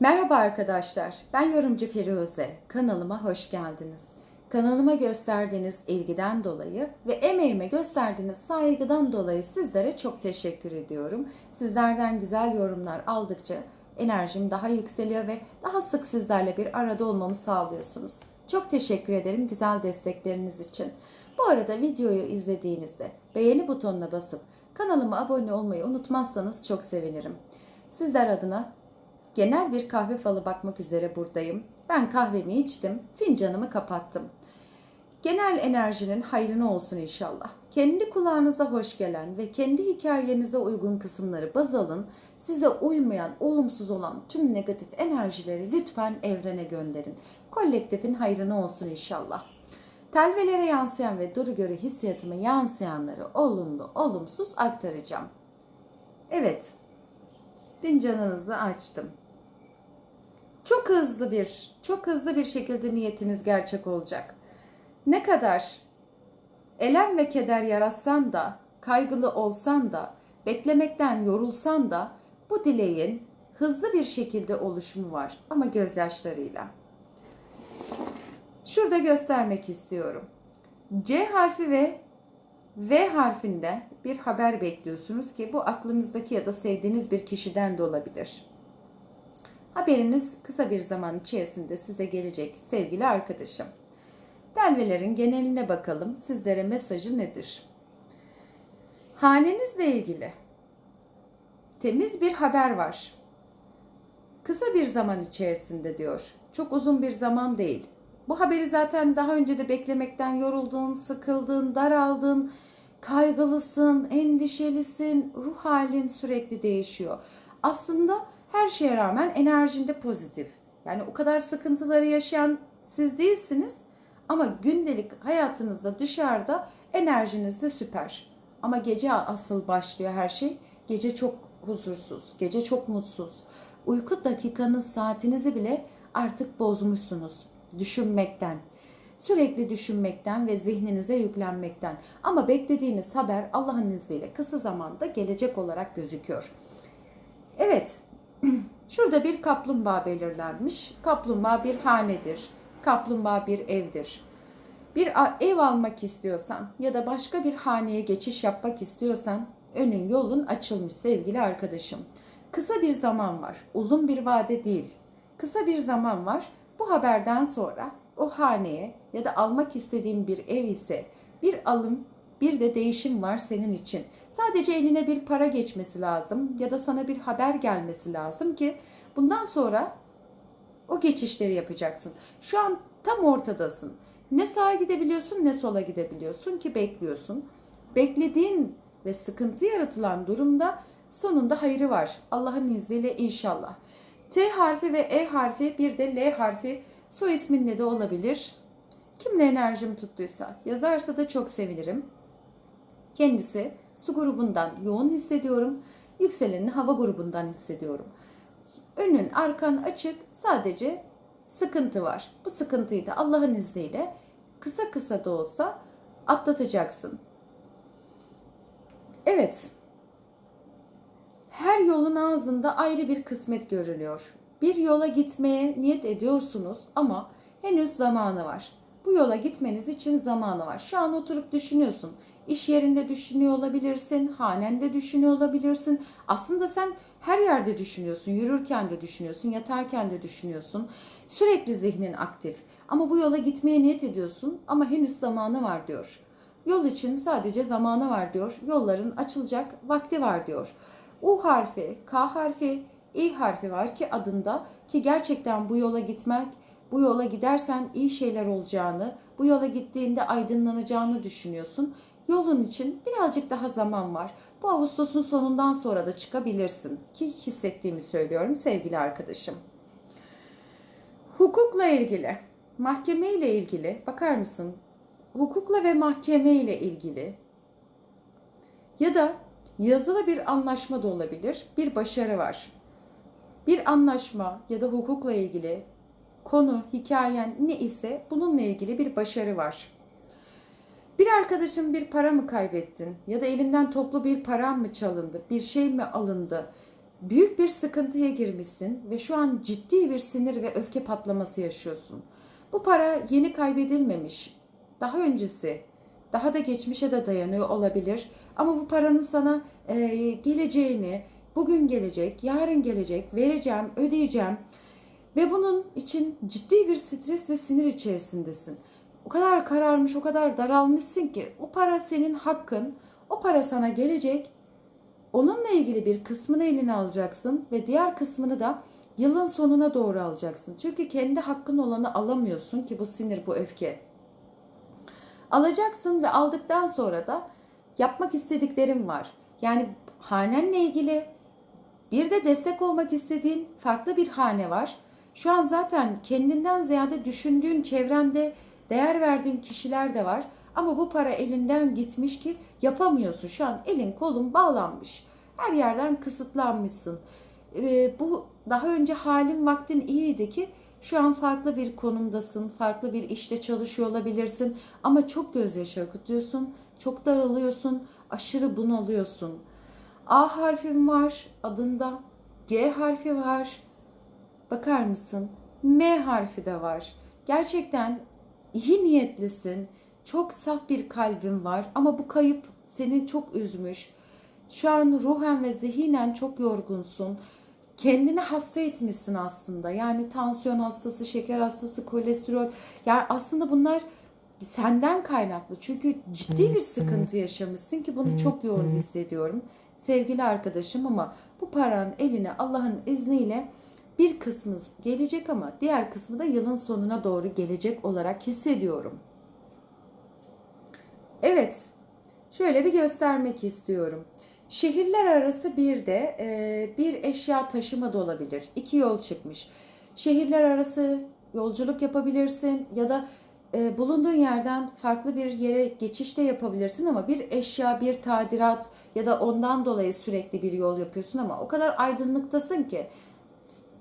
Merhaba arkadaşlar, ben yorumcu Firuze. Kanalıma hoş geldiniz. Kanalıma gösterdiğiniz ilgiden dolayı ve emeğime gösterdiğiniz saygıdan dolayı sizlere çok teşekkür ediyorum. Sizlerden güzel yorumlar aldıkça enerjim daha yükseliyor ve daha sık sizlerle bir arada olmamı sağlıyorsunuz. Çok teşekkür ederim güzel destekleriniz için. Bu arada videoyu izlediğinizde beğeni butonuna basıp kanalıma abone olmayı unutmazsanız çok sevinirim. Sizler adına genel bir kahve falı bakmak üzere buradayım. Ben kahvemi içtim, fincanımı kapattım. Genel enerjinin hayrına olsun inşallah. Kendi kulağınıza hoş gelen ve kendi hikayenize uygun kısımları baz alın. Size uymayan, olumsuz olan tüm negatif enerjileri lütfen evrene gönderin. Kolektifin hayrına olsun inşallah. Telvelere yansıyan ve duru göre hissiyatıma yansıyanları olumlu, olumsuz aktaracağım. Evet, fincanınızı açtım. Çok hızlı bir, çok hızlı bir şekilde niyetiniz gerçek olacak. Ne kadar elem ve keder yaratsan da, kaygılı olsan da, beklemekten yorulsan da bu dileğin hızlı bir şekilde oluşumu var ama gözyaşlarıyla. Şurada göstermek istiyorum. C harfi ve V harfinde bir haber bekliyorsunuz ki bu aklınızdaki ya da sevdiğiniz bir kişiden de olabilir. Haberiniz kısa bir zaman içerisinde size gelecek sevgili arkadaşım. Delvelerin geneline bakalım sizlere mesajı nedir? Hanenizle ilgili temiz bir haber var. Kısa bir zaman içerisinde diyor. Çok uzun bir zaman değil. Bu haberi zaten daha önce de beklemekten yoruldun, sıkıldın, daraldın, kaygılısın, endişelisin, ruh halin sürekli değişiyor. Aslında her şeye rağmen enerjinde pozitif. Yani o kadar sıkıntıları yaşayan siz değilsiniz ama gündelik hayatınızda dışarıda enerjiniz de süper. Ama gece asıl başlıyor her şey. Gece çok huzursuz, gece çok mutsuz. Uyku dakikanız, saatinizi bile artık bozmuşsunuz düşünmekten. Sürekli düşünmekten ve zihninize yüklenmekten. Ama beklediğiniz haber Allah'ın izniyle kısa zamanda gelecek olarak gözüküyor. Evet, şurada bir kaplumbağa belirlenmiş. Kaplumbağa bir hanedir. Kaplumbağa bir evdir. Bir ev almak istiyorsan ya da başka bir haneye geçiş yapmak istiyorsan önün yolun açılmış sevgili arkadaşım. Kısa bir zaman var. Uzun bir vade değil. Kısa bir zaman var. Bu haberden sonra o haneye ya da almak istediğin bir ev ise bir alım bir de değişim var senin için. Sadece eline bir para geçmesi lazım ya da sana bir haber gelmesi lazım ki bundan sonra o geçişleri yapacaksın. Şu an tam ortadasın. Ne sağa gidebiliyorsun ne sola gidebiliyorsun ki bekliyorsun. Beklediğin ve sıkıntı yaratılan durumda sonunda hayrı var. Allah'ın izniyle inşallah. T harfi ve E harfi bir de L harfi soy isminle de olabilir. Kimle enerjim tuttuysa yazarsa da çok sevinirim. Kendisi su grubundan yoğun hissediyorum. Yükselenini hava grubundan hissediyorum. Önün arkan açık sadece sıkıntı var. Bu sıkıntıyı da Allah'ın izniyle kısa kısa da olsa atlatacaksın. Evet. Her yolun ağzında ayrı bir kısmet görülüyor. Bir yola gitmeye niyet ediyorsunuz ama henüz zamanı var. Bu yola gitmeniz için zamanı var. Şu an oturup düşünüyorsun. İş yerinde düşünüyor olabilirsin, hanende düşünüyor olabilirsin. Aslında sen her yerde düşünüyorsun. Yürürken de düşünüyorsun, yatarken de düşünüyorsun. Sürekli zihnin aktif. Ama bu yola gitmeye niyet ediyorsun ama henüz zamanı var diyor. Yol için sadece zamanı var diyor. Yolların açılacak vakti var diyor. U harfi, K harfi, İ harfi var ki adında ki gerçekten bu yola gitmek, bu yola gidersen iyi şeyler olacağını, bu yola gittiğinde aydınlanacağını düşünüyorsun. Yolun için birazcık daha zaman var. Bu Ağustos'un sonundan sonra da çıkabilirsin ki hissettiğimi söylüyorum sevgili arkadaşım. Hukukla ilgili, mahkeme ile ilgili bakar mısın? Hukukla ve mahkeme ile ilgili ya da yazılı bir anlaşma da olabilir. Bir başarı var. Bir anlaşma ya da hukukla ilgili konu, hikayen ne ise bununla ilgili bir başarı var. Bir arkadaşın bir para mı kaybettin ya da elinden toplu bir paran mı çalındı, bir şey mi alındı? büyük bir sıkıntıya girmişsin ve şu an ciddi bir sinir ve öfke patlaması yaşıyorsun. Bu para yeni kaybedilmemiş. Daha öncesi, daha da geçmişe de dayanıyor olabilir. Ama bu paranın sana e, geleceğini, bugün gelecek, yarın gelecek, vereceğim, ödeyeceğim. Ve bunun için ciddi bir stres ve sinir içerisindesin. O kadar kararmış, o kadar daralmışsın ki o para senin hakkın. O para sana gelecek. Onunla ilgili bir kısmını eline alacaksın ve diğer kısmını da yılın sonuna doğru alacaksın. Çünkü kendi hakkın olanı alamıyorsun ki bu sinir, bu öfke. Alacaksın ve aldıktan sonra da yapmak istediklerim var. Yani hanenle ilgili bir de destek olmak istediğin farklı bir hane var. Şu an zaten kendinden ziyade düşündüğün çevrende değer verdiğin kişiler de var. Ama bu para elinden gitmiş ki yapamıyorsun. Şu an elin kolun bağlanmış. Her yerden kısıtlanmışsın. Ee, bu daha önce halin vaktin iyiydi ki şu an farklı bir konumdasın, farklı bir işte çalışıyor olabilirsin ama çok gözyaşı akıtıyorsun, çok daralıyorsun, aşırı bunalıyorsun. A harfim var adında, G harfi var. Bakar mısın? M harfi de var. Gerçekten iyi niyetlisin. Çok saf bir kalbin var ama bu kayıp seni çok üzmüş. Şu an ruhen ve zihinen çok yorgunsun. Kendini hasta etmişsin aslında. Yani tansiyon hastası, şeker hastası, kolesterol. Yani aslında bunlar senden kaynaklı. Çünkü ciddi bir sıkıntı yaşamışsın ki bunu çok yoğun hissediyorum. Sevgili arkadaşım ama bu paranın eline Allah'ın izniyle bir kısmı gelecek ama diğer kısmı da yılın sonuna doğru gelecek olarak hissediyorum. Evet, şöyle bir göstermek istiyorum. Şehirler arası bir de e, bir eşya taşıma da olabilir. İki yol çıkmış. Şehirler arası yolculuk yapabilirsin ya da e, bulunduğun yerden farklı bir yere geçiş de yapabilirsin ama bir eşya, bir tadilat ya da ondan dolayı sürekli bir yol yapıyorsun ama o kadar aydınlıktasın ki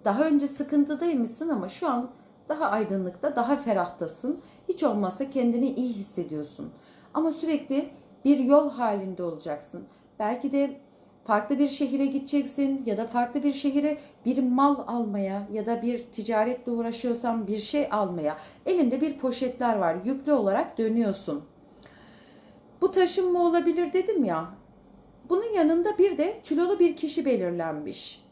daha önce sıkıntıdaymışsın ama şu an daha aydınlıkta, daha ferahtasın. Hiç olmazsa kendini iyi hissediyorsun. Ama sürekli bir yol halinde olacaksın. Belki de farklı bir şehire gideceksin ya da farklı bir şehire bir mal almaya ya da bir ticaretle uğraşıyorsan bir şey almaya. Elinde bir poşetler var. Yüklü olarak dönüyorsun. Bu taşınma olabilir dedim ya. Bunun yanında bir de kilolu bir kişi belirlenmiş.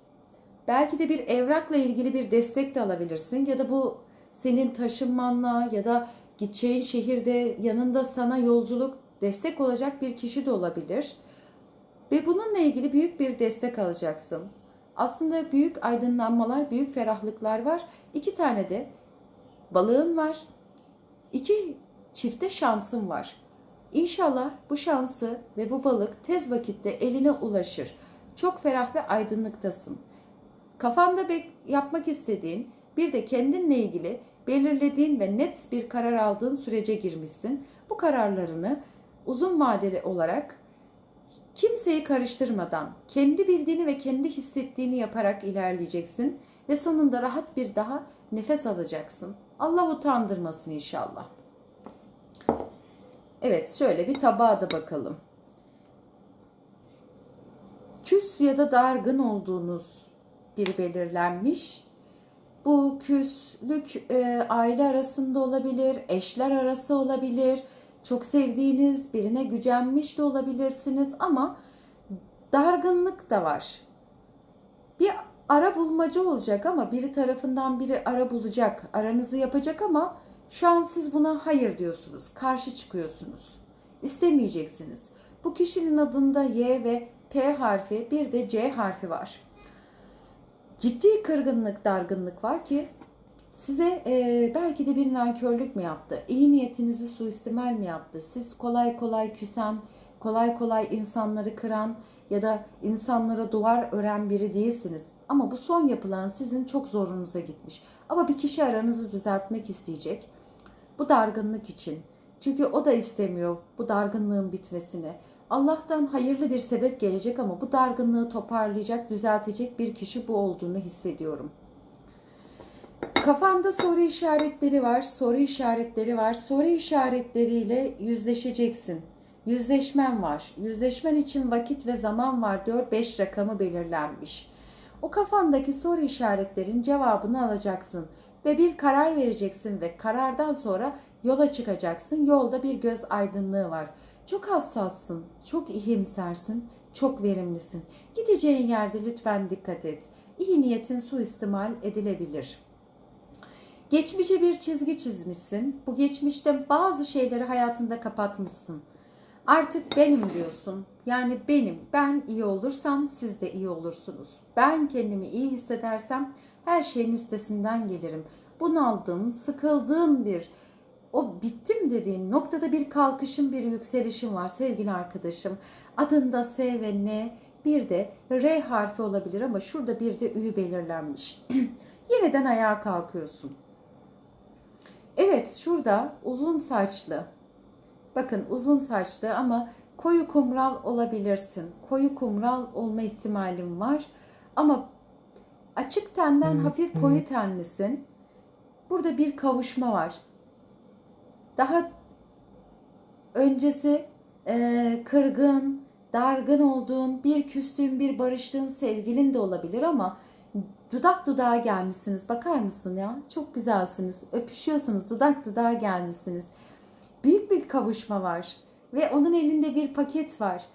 Belki de bir evrakla ilgili bir destek de alabilirsin ya da bu senin taşınmanla ya da gideceğin şehirde yanında sana yolculuk destek olacak bir kişi de olabilir. Ve bununla ilgili büyük bir destek alacaksın. Aslında büyük aydınlanmalar, büyük ferahlıklar var. İki tane de balığın var. İki çifte şansın var. İnşallah bu şansı ve bu balık tez vakitte eline ulaşır. Çok ferah ve aydınlıktasın. Kafanda yapmak istediğin bir de kendinle ilgili belirlediğin ve net bir karar aldığın sürece girmişsin. Bu kararlarını uzun vadeli olarak kimseyi karıştırmadan kendi bildiğini ve kendi hissettiğini yaparak ilerleyeceksin ve sonunda rahat bir daha nefes alacaksın. Allah utandırmasın inşallah. Evet şöyle bir tabağa da bakalım. Küs ya da dargın olduğunuz bir belirlenmiş. Bu küslük e, aile arasında olabilir, eşler arası olabilir, çok sevdiğiniz birine gücenmiş de olabilirsiniz ama dargınlık da var. Bir ara bulmaca olacak ama biri tarafından biri ara bulacak, aranızı yapacak ama şu an siz buna hayır diyorsunuz, karşı çıkıyorsunuz. İstemeyeceksiniz. Bu kişinin adında Y ve P harfi bir de C harfi var ciddi kırgınlık, dargınlık var ki size e, belki de bir nankörlük mü yaptı? İyi niyetinizi suistimal mi yaptı? Siz kolay kolay küsen, kolay kolay insanları kıran ya da insanlara duvar ören biri değilsiniz. Ama bu son yapılan sizin çok zorunuza gitmiş. Ama bir kişi aranızı düzeltmek isteyecek. Bu dargınlık için. Çünkü o da istemiyor bu dargınlığın bitmesini. Allah'tan hayırlı bir sebep gelecek ama bu dargınlığı toparlayacak, düzeltecek bir kişi bu olduğunu hissediyorum. Kafanda soru işaretleri var, soru işaretleri var. Soru işaretleriyle yüzleşeceksin. Yüzleşmen var. Yüzleşmen için vakit ve zaman var diyor. 5 rakamı belirlenmiş. O kafandaki soru işaretlerin cevabını alacaksın ve bir karar vereceksin ve karardan sonra yola çıkacaksın. Yolda bir göz aydınlığı var. Çok hassassın, çok ihimsersin, çok verimlisin. Gideceğin yerde lütfen dikkat et. İyi niyetin suistimal edilebilir. Geçmişe bir çizgi çizmişsin. Bu geçmişte bazı şeyleri hayatında kapatmışsın. Artık benim diyorsun. Yani benim. Ben iyi olursam siz de iyi olursunuz. Ben kendimi iyi hissedersem her şeyin üstesinden gelirim. Bunaldım, sıkıldığın bir o bittim dediğin noktada bir kalkışım, bir yükselişim var sevgili arkadaşım. Adında S ve N bir de R harfi olabilir ama şurada bir de Ü belirlenmiş. Yeniden ayağa kalkıyorsun. Evet şurada uzun saçlı. Bakın uzun saçlı ama koyu kumral olabilirsin. Koyu kumral olma ihtimalim var. Ama açık tenden hafif koyu tenlisin. Burada bir kavuşma var. Daha öncesi e, kırgın, dargın olduğun, bir küstüğün, bir barıştığın sevgilin de olabilir ama dudak dudağa gelmişsiniz. Bakar mısın ya? Çok güzelsiniz. Öpüşüyorsunuz. Dudak dudağa gelmişsiniz. Büyük bir kavuşma var ve onun elinde bir paket var.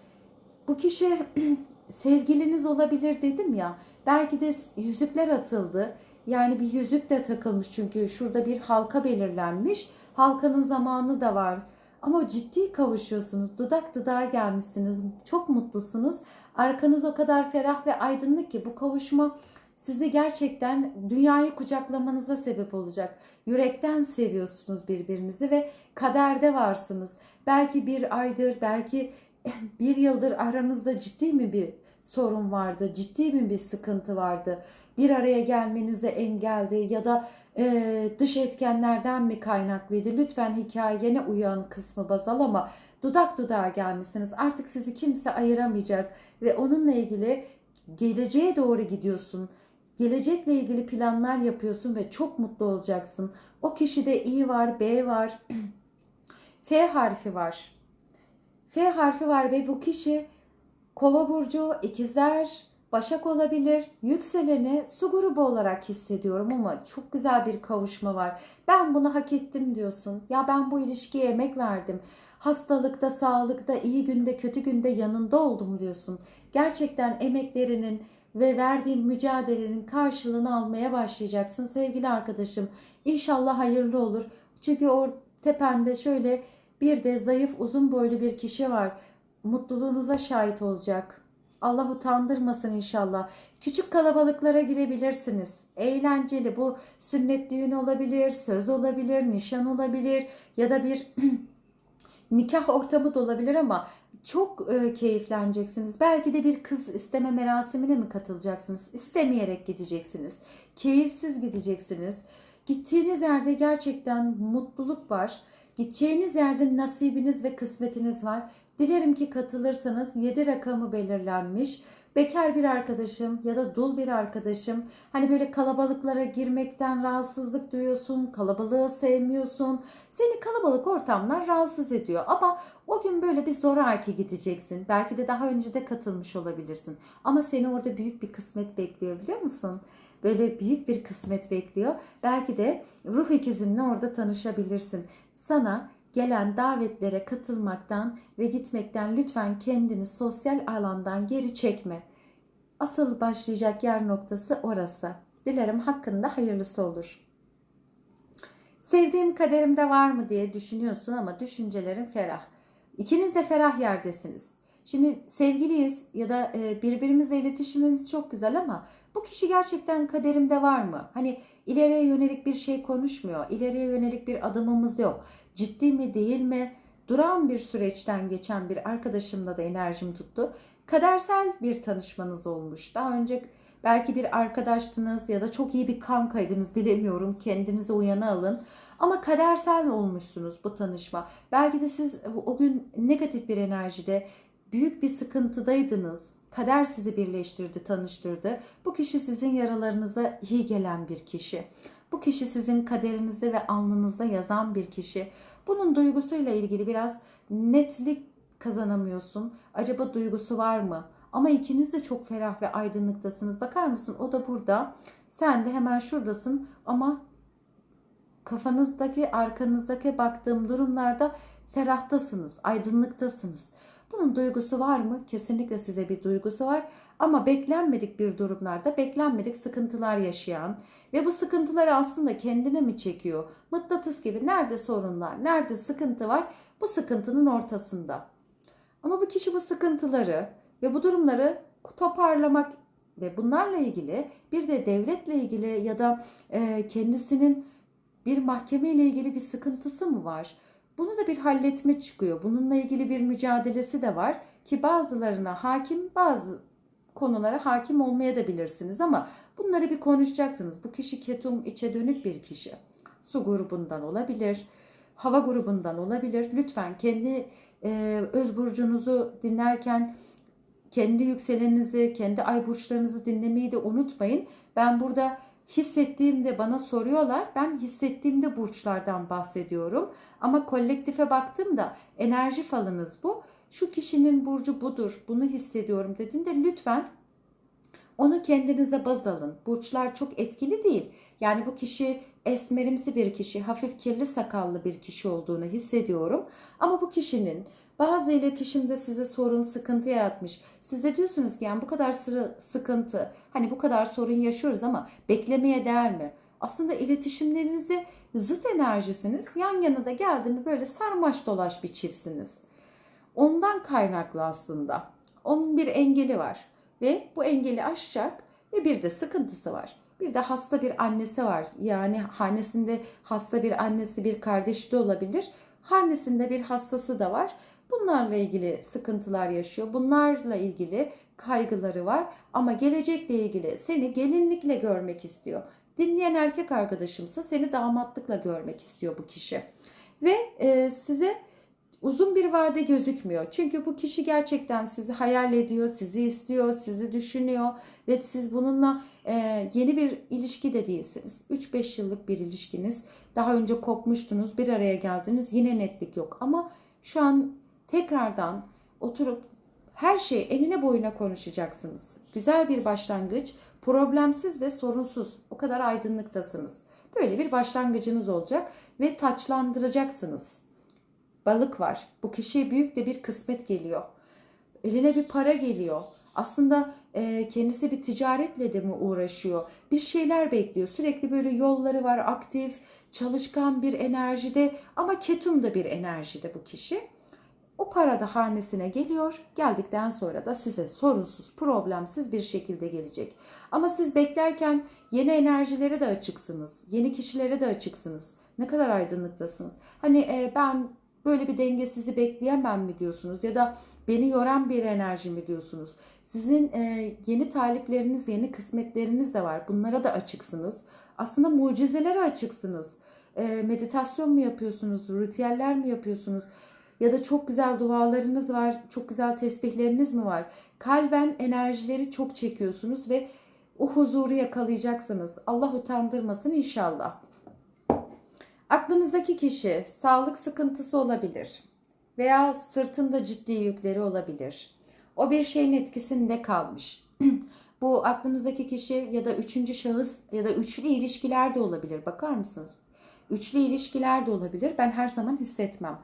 Bu kişi sevgiliniz olabilir dedim ya. Belki de yüzükler atıldı. Yani bir yüzük de takılmış çünkü şurada bir halka belirlenmiş. Halkanın zamanı da var. Ama ciddi kavuşuyorsunuz. Dudak dudağa gelmişsiniz. Çok mutlusunuz. Arkanız o kadar ferah ve aydınlık ki bu kavuşma sizi gerçekten dünyayı kucaklamanıza sebep olacak. Yürekten seviyorsunuz birbirinizi ve kaderde varsınız. Belki bir aydır, belki bir yıldır aranızda ciddi mi bir sorun vardı, ciddi mi bir sıkıntı vardı? Bir araya gelmenize engeldi ya da e, dış etkenlerden mi kaynaklıydı? Lütfen hikayene uyan kısmı baz al ama dudak dudağa gelmişsiniz. Artık sizi kimse ayıramayacak ve onunla ilgili geleceğe doğru gidiyorsun. Gelecekle ilgili planlar yapıyorsun ve çok mutlu olacaksın. O kişide İ var, B var, F harfi var. F harfi var ve bu kişi Kova burcu, ikizler, Başak olabilir. Yükseleni su grubu olarak hissediyorum ama çok güzel bir kavuşma var. Ben bunu hak ettim diyorsun. Ya ben bu ilişkiye emek verdim. Hastalıkta, sağlıkta, iyi günde, kötü günde yanında oldum diyorsun. Gerçekten emeklerinin ve verdiğin mücadelenin karşılığını almaya başlayacaksın sevgili arkadaşım. İnşallah hayırlı olur. Çünkü o tepende şöyle bir de zayıf uzun boylu bir kişi var. Mutluluğunuza şahit olacak. Allah utandırmasın inşallah. Küçük kalabalıklara girebilirsiniz. Eğlenceli bu sünnet düğün olabilir, söz olabilir, nişan olabilir ya da bir nikah ortamı da olabilir ama çok e, keyifleneceksiniz. Belki de bir kız isteme merasimine mi katılacaksınız? İstemeyerek gideceksiniz. Keyifsiz gideceksiniz. Gittiğiniz yerde gerçekten mutluluk var. Gideceğiniz yerde nasibiniz ve kısmetiniz var. Dilerim ki katılırsanız 7 rakamı belirlenmiş. Bekar bir arkadaşım ya da dul bir arkadaşım hani böyle kalabalıklara girmekten rahatsızlık duyuyorsun, kalabalığı sevmiyorsun. Seni kalabalık ortamlar rahatsız ediyor ama o gün böyle bir zoraki gideceksin. Belki de daha önce de katılmış olabilirsin. Ama seni orada büyük bir kısmet bekliyor biliyor musun? Böyle büyük bir kısmet bekliyor. Belki de ruh ikizinle orada tanışabilirsin. Sana gelen davetlere katılmaktan ve gitmekten lütfen kendini sosyal alandan geri çekme. Asıl başlayacak yer noktası orası. Dilerim hakkında hayırlısı olur. Sevdiğim kaderimde var mı diye düşünüyorsun ama düşüncelerin ferah. İkiniz de ferah yerdesiniz. Şimdi sevgiliyiz ya da e, birbirimizle iletişimimiz çok güzel ama bu kişi gerçekten kaderimde var mı? Hani ileriye yönelik bir şey konuşmuyor. İleriye yönelik bir adımımız yok. Ciddi mi değil mi? Duran bir süreçten geçen bir arkadaşımla da enerjim tuttu. Kadersel bir tanışmanız olmuş. Daha önce belki bir arkadaştınız ya da çok iyi bir kankaydınız bilemiyorum. Kendinize uyana alın. Ama kadersel olmuşsunuz bu tanışma. Belki de siz o gün negatif bir enerjide büyük bir sıkıntıdaydınız. Kader sizi birleştirdi, tanıştırdı. Bu kişi sizin yaralarınıza iyi gelen bir kişi. Bu kişi sizin kaderinizde ve alnınızda yazan bir kişi. Bunun duygusuyla ilgili biraz netlik kazanamıyorsun. Acaba duygusu var mı? Ama ikiniz de çok ferah ve aydınlıktasınız. Bakar mısın? O da burada. Sen de hemen şuradasın ama kafanızdaki, arkanızdaki baktığım durumlarda ferahtasınız, aydınlıktasınız. Bunun duygusu var mı? Kesinlikle size bir duygusu var. Ama beklenmedik bir durumlarda beklenmedik sıkıntılar yaşayan ve bu sıkıntıları aslında kendine mi çekiyor? Mıknatıs gibi nerede sorunlar, nerede sıkıntı var? Bu sıkıntının ortasında. Ama bu kişi bu sıkıntıları ve bu durumları toparlamak ve bunlarla ilgili bir de devletle ilgili ya da kendisinin bir mahkeme ile ilgili bir sıkıntısı mı var? Bunu da bir halletme çıkıyor. Bununla ilgili bir mücadelesi de var ki bazılarına hakim, bazı konulara hakim olmaya da bilirsiniz ama bunları bir konuşacaksınız. Bu kişi ketum içe dönük bir kişi. Su grubundan olabilir, hava grubundan olabilir. Lütfen kendi e, öz burcunuzu dinlerken kendi yükseleninizi, kendi ay burçlarınızı dinlemeyi de unutmayın. Ben burada hissettiğimde bana soruyorlar. Ben hissettiğimde burçlardan bahsediyorum. Ama kolektife baktığımda enerji falınız bu. Şu kişinin burcu budur. Bunu hissediyorum dediğinde lütfen onu kendinize baz alın. Burçlar çok etkili değil. Yani bu kişi esmerimsi bir kişi, hafif kirli sakallı bir kişi olduğunu hissediyorum. Ama bu kişinin bazı iletişimde size sorun, sıkıntı yaratmış. Siz de diyorsunuz ki yani bu kadar sıra, sıkıntı, hani bu kadar sorun yaşıyoruz ama beklemeye değer mi? Aslında iletişimlerinizde zıt enerjisiniz. Yan yana da geldi mi böyle sarmaş dolaş bir çiftsiniz. Ondan kaynaklı aslında. Onun bir engeli var ve bu engeli aşacak ve bir de sıkıntısı var. Bir de hasta bir annesi var. Yani hanesinde hasta bir annesi, bir kardeşi de olabilir. Hanesinde bir hastası da var. Bunlarla ilgili sıkıntılar yaşıyor. Bunlarla ilgili kaygıları var ama gelecekle ilgili seni gelinlikle görmek istiyor. Dinleyen erkek arkadaşımsa seni damatlıkla görmek istiyor bu kişi. Ve e, size uzun bir vade gözükmüyor. Çünkü bu kişi gerçekten sizi hayal ediyor, sizi istiyor, sizi düşünüyor ve siz bununla e, yeni bir ilişki de değilsiniz. 3-5 yıllık bir ilişkiniz. Daha önce kopmuştunuz, bir araya geldiniz. Yine netlik yok ama şu an tekrardan oturup her şeyi enine boyuna konuşacaksınız. Güzel bir başlangıç, problemsiz ve sorunsuz. O kadar aydınlıktasınız. Böyle bir başlangıcınız olacak ve taçlandıracaksınız. Balık var. Bu kişiye büyük de bir kısmet geliyor. Eline bir para geliyor. Aslında e, kendisi bir ticaretle de mi uğraşıyor? Bir şeyler bekliyor. Sürekli böyle yolları var, aktif, çalışkan bir enerjide ama ketum da bir enerjide bu kişi. O para da hanesine geliyor. Geldikten sonra da size sorunsuz, problemsiz bir şekilde gelecek. Ama siz beklerken yeni enerjilere de açıksınız. Yeni kişilere de açıksınız. Ne kadar aydınlıktasınız. Hani e, ben böyle bir dengesizi bekleyemem mi diyorsunuz ya da beni yoran bir enerji mi diyorsunuz? Sizin e, yeni talipleriniz, yeni kısmetleriniz de var. Bunlara da açıksınız. Aslında mucizelere açıksınız. E, meditasyon mu yapıyorsunuz? Ritüeller mi yapıyorsunuz? Ya da çok güzel dualarınız var, çok güzel tesbihleriniz mi var? Kalben enerjileri çok çekiyorsunuz ve o huzuru yakalayacaksınız. Allah utandırmasın inşallah. Aklınızdaki kişi sağlık sıkıntısı olabilir veya sırtında ciddi yükleri olabilir. O bir şeyin etkisinde kalmış. Bu aklınızdaki kişi ya da üçüncü şahıs ya da üçlü ilişkiler de olabilir. Bakar mısınız? Üçlü ilişkiler de olabilir. Ben her zaman hissetmem.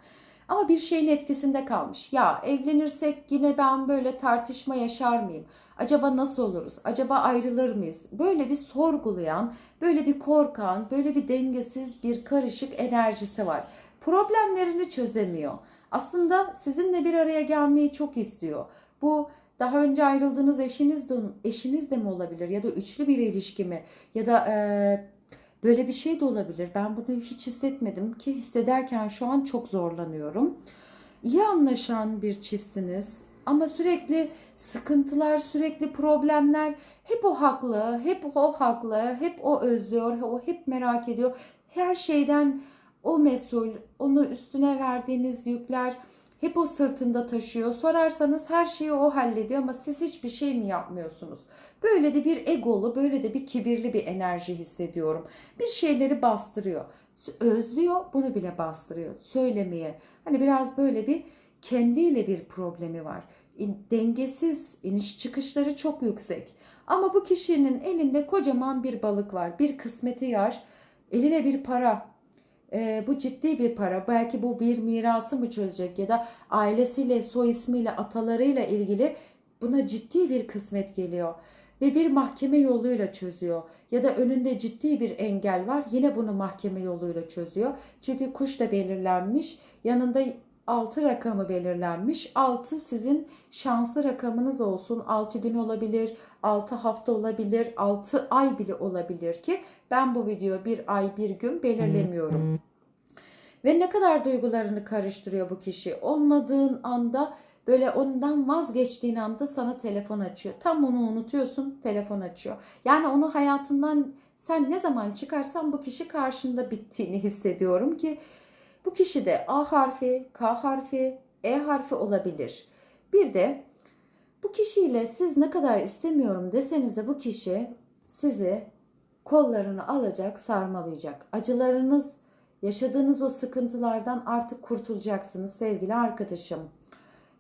Ama bir şeyin etkisinde kalmış. Ya evlenirsek yine ben böyle tartışma yaşar mıyım? Acaba nasıl oluruz? Acaba ayrılır mıyız? Böyle bir sorgulayan, böyle bir korkan, böyle bir dengesiz bir karışık enerjisi var. Problemlerini çözemiyor. Aslında sizinle bir araya gelmeyi çok istiyor. Bu daha önce ayrıldığınız eşiniz de, eşiniz de mi olabilir ya da üçlü bir ilişki mi ya da e, Böyle bir şey de olabilir. Ben bunu hiç hissetmedim ki hissederken şu an çok zorlanıyorum. İyi anlaşan bir çiftsiniz ama sürekli sıkıntılar, sürekli problemler. Hep o haklı, hep o haklı, hep o özlüyor, o hep merak ediyor. Her şeyden o mesul, onu üstüne verdiğiniz yükler hep o sırtında taşıyor. Sorarsanız her şeyi o hallediyor ama siz hiçbir şey mi yapmıyorsunuz? Böyle de bir egolu, böyle de bir kibirli bir enerji hissediyorum. Bir şeyleri bastırıyor. Özlüyor, bunu bile bastırıyor. Söylemeye. Hani biraz böyle bir kendiyle bir problemi var. dengesiz, iniş çıkışları çok yüksek. Ama bu kişinin elinde kocaman bir balık var, bir kısmeti yar, eline bir para. Ee, bu ciddi bir para. Belki bu bir mirası mı çözecek ya da ailesiyle, soy ismiyle, atalarıyla ilgili buna ciddi bir kısmet geliyor ve bir mahkeme yoluyla çözüyor ya da önünde ciddi bir engel var yine bunu mahkeme yoluyla çözüyor. Çünkü kuş da belirlenmiş yanında 6 rakamı belirlenmiş. 6 sizin şanslı rakamınız olsun. 6 gün olabilir, 6 hafta olabilir, 6 ay bile olabilir ki ben bu video bir ay bir gün belirlemiyorum. Ve ne kadar duygularını karıştırıyor bu kişi. Olmadığın anda böyle ondan vazgeçtiğin anda sana telefon açıyor. Tam onu unutuyorsun telefon açıyor. Yani onu hayatından sen ne zaman çıkarsan bu kişi karşında bittiğini hissediyorum ki bu kişi de A harfi, K harfi, E harfi olabilir. Bir de bu kişiyle siz ne kadar istemiyorum deseniz de bu kişi sizi kollarını alacak, sarmalayacak. Acılarınız, yaşadığınız o sıkıntılardan artık kurtulacaksınız sevgili arkadaşım.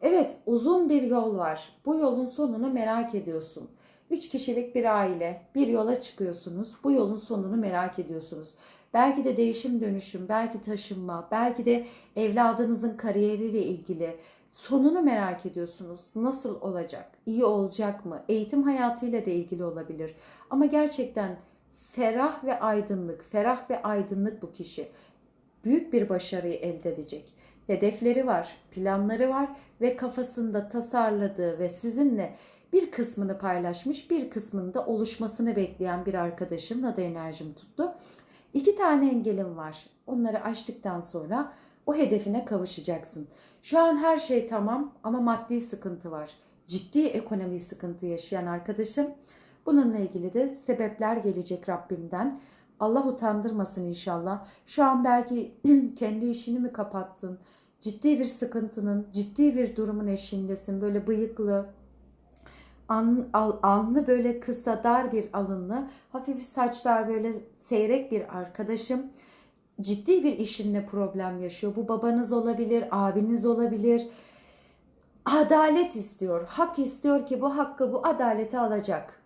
Evet, uzun bir yol var. Bu yolun sonunu merak ediyorsun. Üç kişilik bir aile, bir yola çıkıyorsunuz. Bu yolun sonunu merak ediyorsunuz. Belki de değişim dönüşüm, belki taşınma, belki de evladınızın kariyeriyle ilgili sonunu merak ediyorsunuz. Nasıl olacak? İyi olacak mı? Eğitim hayatıyla da ilgili olabilir. Ama gerçekten ferah ve aydınlık, ferah ve aydınlık bu kişi. Büyük bir başarıyı elde edecek. Hedefleri var, planları var ve kafasında tasarladığı ve sizinle bir kısmını paylaşmış, bir kısmını da oluşmasını bekleyen bir arkadaşımla da enerjim tuttu. İki tane engelim var. Onları aştıktan sonra o hedefine kavuşacaksın. Şu an her şey tamam ama maddi sıkıntı var. Ciddi ekonomi sıkıntı yaşayan arkadaşım. Bununla ilgili de sebepler gelecek Rabbimden. Allah utandırmasın inşallah. Şu an belki kendi işini mi kapattın? Ciddi bir sıkıntının, ciddi bir durumun eşiğindesin. Böyle bıyıklı, alnı böyle kısa, dar bir alınlı, hafif saçlar böyle seyrek bir arkadaşım. Ciddi bir işinle problem yaşıyor. Bu babanız olabilir, abiniz olabilir. Adalet istiyor, hak istiyor ki bu hakkı, bu adaleti alacak.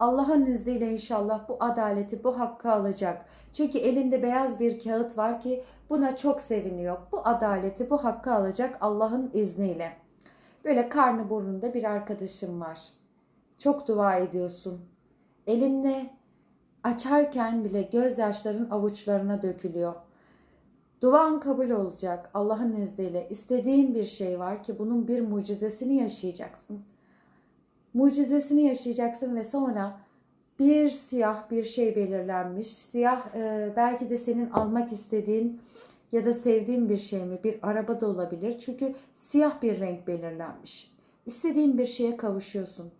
Allah'ın izniyle inşallah bu adaleti, bu hakkı alacak. Çünkü elinde beyaz bir kağıt var ki buna çok seviniyor. Bu adaleti, bu hakkı alacak Allah'ın izniyle. Böyle karnı burnunda bir arkadaşım var. Çok dua ediyorsun. Elinle açarken bile gözyaşların avuçlarına dökülüyor. Duan kabul olacak Allah'ın izniyle. İstediğin bir şey var ki bunun bir mucizesini yaşayacaksın. Mucizesini yaşayacaksın ve sonra bir siyah bir şey belirlenmiş. Siyah e, belki de senin almak istediğin ya da sevdiğin bir şey mi? Bir araba da olabilir. Çünkü siyah bir renk belirlenmiş. İstediğin bir şeye kavuşuyorsun.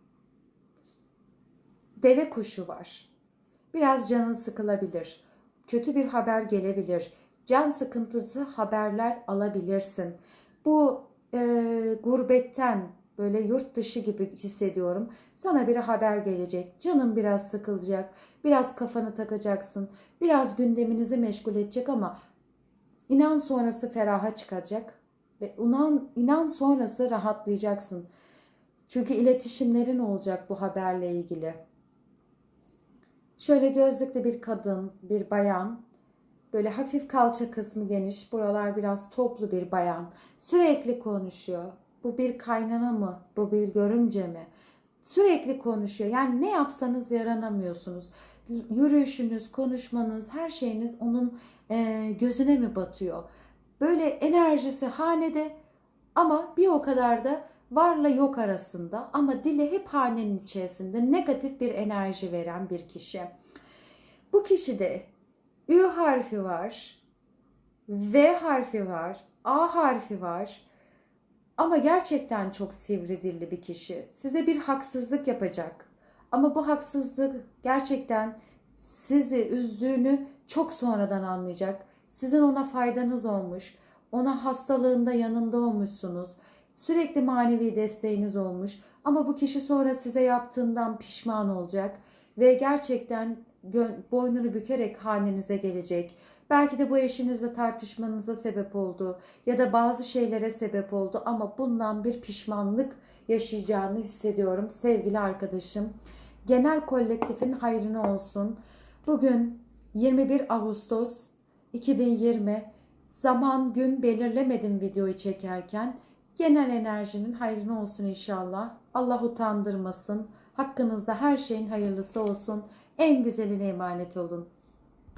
Deve kuşu var. Biraz canın sıkılabilir. Kötü bir haber gelebilir. Can sıkıntısı haberler alabilirsin. Bu e, gurbetten böyle yurt dışı gibi hissediyorum. Sana bir haber gelecek. Canın biraz sıkılacak. Biraz kafanı takacaksın. Biraz gündeminizi meşgul edecek ama inan sonrası feraha çıkacak ve inan, inan sonrası rahatlayacaksın. Çünkü iletişimlerin olacak bu haberle ilgili. Şöyle gözlüklü bir kadın, bir bayan, böyle hafif kalça kısmı geniş, buralar biraz toplu bir bayan. Sürekli konuşuyor. Bu bir kaynana mı? Bu bir görümce mi? Sürekli konuşuyor. Yani ne yapsanız yaranamıyorsunuz. Yürüyüşünüz, konuşmanız, her şeyiniz onun e, gözüne mi batıyor? Böyle enerjisi hanede ama bir o kadar da varla yok arasında ama dili hep hanenin içerisinde negatif bir enerji veren bir kişi. Bu kişide Ü harfi var, V harfi var, A harfi var. Ama gerçekten çok sivri dilli bir kişi. Size bir haksızlık yapacak. Ama bu haksızlık gerçekten sizi üzdüğünü çok sonradan anlayacak. Sizin ona faydanız olmuş. Ona hastalığında yanında olmuşsunuz. Sürekli manevi desteğiniz olmuş. Ama bu kişi sonra size yaptığından pişman olacak ve gerçekten boynunu bükerek hanenize gelecek. Belki de bu eşinizle tartışmanıza sebep oldu ya da bazı şeylere sebep oldu ama bundan bir pişmanlık yaşayacağını hissediyorum sevgili arkadaşım. Genel kolektifin hayrına olsun. Bugün 21 Ağustos 2020 zaman gün belirlemedim videoyu çekerken. Genel enerjinin hayrına olsun inşallah. Allah utandırmasın. Hakkınızda her şeyin hayırlısı olsun. En güzeline emanet olun.